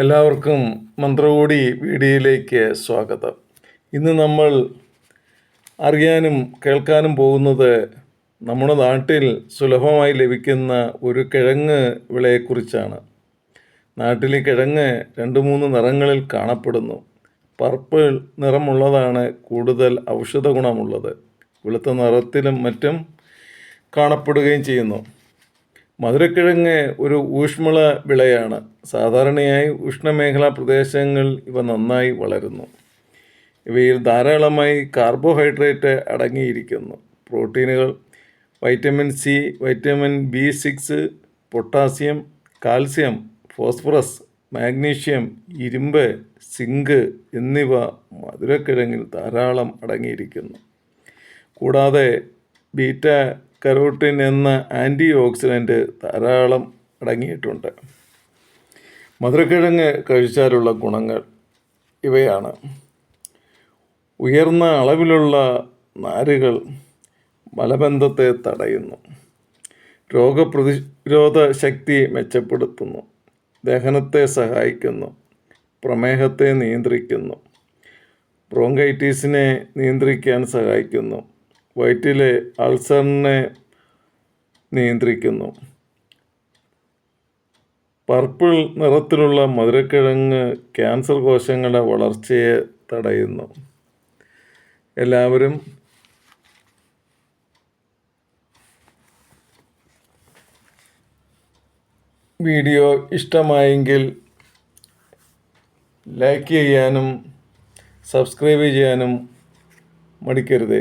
എല്ലാവർക്കും മന്ത്രകൂടി വീഡിയോയിലേക്ക് സ്വാഗതം. ഇന്ന് നമ്മൾ അറിയാനും കേൾക്കാനും പോകുന്നത് നമ്മുടെ നാട്ടിൽ സുലഭമായി ലഭിക്കുന്ന ഒരു കിഴങ്ങ് വിളയെക്കുറിച്ചാണ്. നാട്ടിൽ കിഴങ്ങ് രണ്ട് മൂന്ന് നിറങ്ങളിൽ കാണപ്പെടുന്നു. പർപ്പിൾ നിറമുള്ളതാണ് കൂടുതൽ ഔഷധ ഗുണമുള്ളത്. വെളുത്ത നിറത്തിലും മറ്റും കാണപ്പെടുകയും ചെയ്യുന്നു. മധുരക്കിഴങ്ങ് ഒരു ഊഷ്മള വിളയാണ്. സാധാരണയായി ഉഷ്ണമേഖലാ പ്രദേശങ്ങളിൽ ഇവ നന്നായി വളരുന്നു. ഇവയിൽ ധാരാളമായി കാർബോഹൈഡ്രേറ്റ് അടങ്ങിയിരിക്കുന്നു. പ്രോട്ടീനുകൾ vitamin C vitamin B six potassium calcium phosphorus magnesium ഇരുമ്പ് സിങ്ക് എന്നിവ മധുരക്കിഴങ്ങിൽ ധാരാളം അടങ്ങിയിരിക്കുന്നു. കൂടാതെ ബീറ്റ കരോട്ടിൻ എന്ന ആന്റി ഓക്സിഡന്റ് ധാരാളം അടങ്ങിയിട്ടുണ്ട്. മധുരക്കിഴങ്ങ് കഴിച്ചാലുള്ള ഗുണങ്ങൾ ഇവയാണ്. ഉയർന്ന അളവിലുള്ള നാരുകൾ മലബന്ധത്തെ തടയുന്നു. രോഗപ്രതിരോധ ശക്തി മെച്ചപ്പെടുത്തുന്നു. ദഹനത്തെ സഹായിക്കുന്നു. പ്രമേഹത്തെ നിയന്ത്രിക്കുന്നു. ബ്രോങ്കൈറ്റീസിനെ നിയന്ത്രിക്കാൻ സഹായിക്കുന്നു. വയറ്റിലെ അൾസറിനെ നിയന്ത്രിക്കുന്നു. പർപ്പിൾ നിറത്തിലുള്ള മധുരക്കിഴങ്ങ് ക്യാൻസർ കോശങ്ങളുടെ വളർച്ചയെ തടയുന്നു. എല്ലാവരും വീഡിയോ ഇഷ്ടമായെങ്കിൽ ലൈക്ക് ചെയ്യാനും സബ്സ്ക്രൈബ് ചെയ്യാനും മടിക്കരുത്.